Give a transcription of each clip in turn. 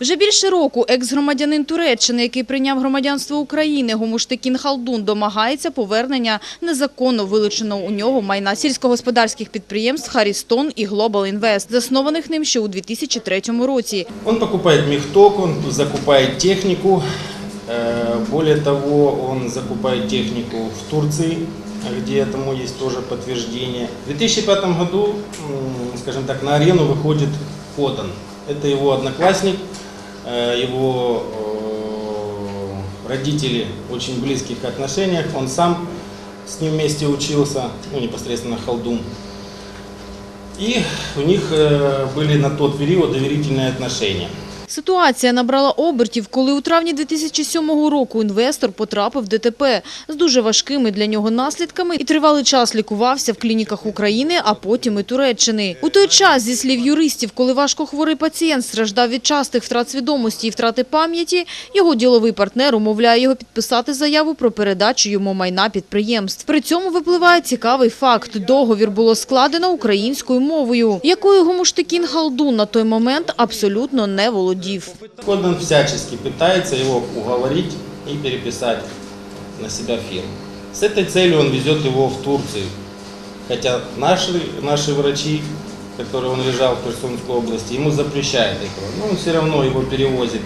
Вже більше року екс-громадянин Туреччини, який прийняв громадянство України, Гомуштекін Халдун, домагається повернення незаконно вилученого у нього майна сільськогосподарських підприємств «Харістон» і «Глобал Інвест», заснованих ним ще у 2003 році. Он покупает мехток, он закупает технику. Э, Более того, он закупает технику в Турции, где этому есть тоже подтверждение. В 2005 году, м, скажем так, на арену выходит Кодан. Это его одноклассник, э, Его э, родители в очень близких отношениях. Он сам с ним вместе учился, ну, непосредственно Халдун. И у них э, были на тот период доверительные отношения. Ситуація набрала обертів, коли у травні 2007 року інвестор потрапив в ДТП з дуже важкими для нього наслідками і тривалий час лікувався в клініках України, а потім і Туреччини. У той час, зі слів юристів, коли важкохворий пацієнт страждав від частих втрат свідомості і втрати пам'яті, його діловий партнер умовляє його підписати заяву про передачу йому майна підприємств. При цьому випливає цікавий факт. Договір було складено українською мовою, якою Гомуштекін Халдун на той момент абсолютно не володів. Кодан всячески пытается его уговорить и переписать на себя фирму. С этой целью он везет его в Турцию. Хотя наши, наши врачи, которые он лежал в Херсонской области, ему запрещают этого. Но он все равно его перевозит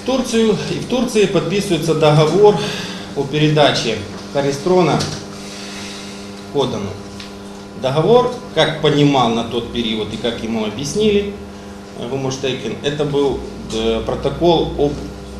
в Турцию. И в Турции подписывается договор о передаче Харистрона Кодану. Договор, как понимал на тот период и как ему объяснили, Гумуштекин, это был э, протокол об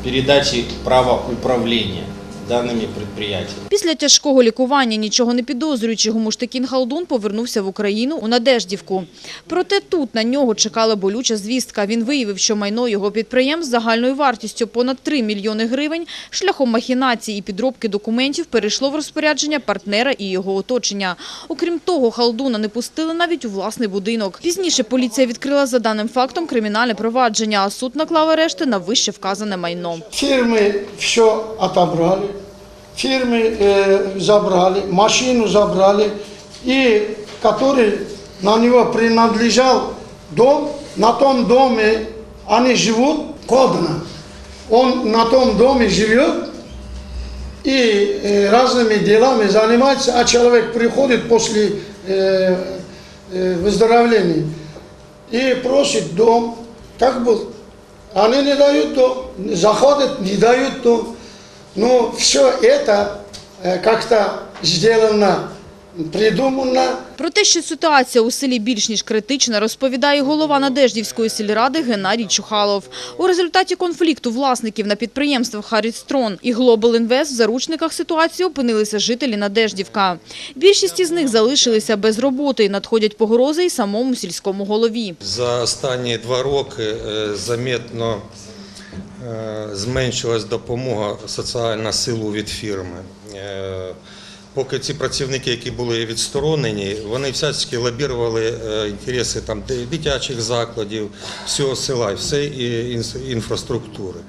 передаче права управления данными предприятиями. Після тяжкого лікування, нічого не підозрюючи, Гумуштекін Халдун повернувся в Україну у Надеждівку. Проте тут на нього чекала болюча звістка. Він виявив, що майно його підприємств загальною вартістю понад 3 мільйони гривень шляхом махінацій і підробки документів перейшло в розпорядження партнера і його оточення. Окрім того, Халдуна не пустили навіть у власний будинок. Пізніше поліція відкрила за даним фактом кримінальне провадження, а суд наклав арешти на вище вказане майно. Фирмы все отобрали, фирмы э, забрали, машину забрали, и который на него принадлежал дом, на том доме они живут годно. Он на том доме живет и э, разными делами занимается, а человек приходит после э, э, выздоровления и просит дом, как был. Они не дают дом, заходят, не дают дом. Но все это э, как-то сделано, придумано. Про те, що ситуація у селі більш ніж критична, розповідає голова Надеждівської сільради Геннадій Чухалов. У результаті конфлікту власників на підприємствах «Харістрон» і «Глобал Інвест» в заручниках ситуації опинилися жителі Надеждівка. Більшість із них залишилися без роботи і надходять погрози й самому сільському голові. За останні два роки е, замітно е, зменшилась допомога соціальна силу від фірми. Е, Поки ці працівники, які були відсторонені, вони всячески лобірували е, інтереси там дитячих закладів, всього села, всієї інфраструктури.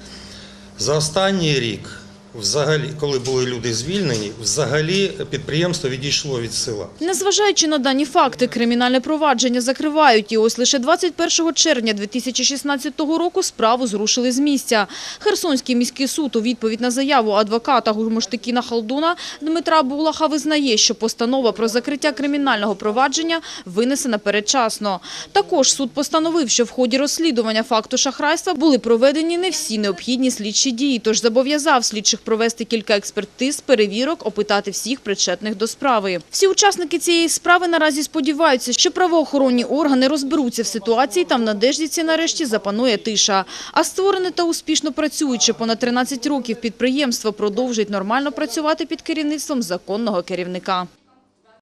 За останній рік, взагалі, коли були люди звільнені, взагалі підприємство відійшло від села. Незважаючи на дані факти, кримінальне провадження закривають. І ось лише 21 червня 2016 року справу зрушили з місця. Херсонський міський суд у відповідь на заяву адвоката Гурмоштекіна Халдуна Дмитра Булаха визнає, що постанова про закриття кримінального провадження винесена передчасно. Також суд постановив, що в ході розслідування факту шахрайства були проведені не всі необхідні слідчі дії, тож зобов'язав слідчих провести кілька експертиз, перевірок, опитати всіх причетних до справи. Всі учасники цієї справи наразі сподіваються, що правоохоронні органи розберуться в ситуації та в надеждіці нарешті запанує тиша. А створене та успішно працюючи понад 13 років підприємство продовжить нормально працювати під керівництвом законного керівника.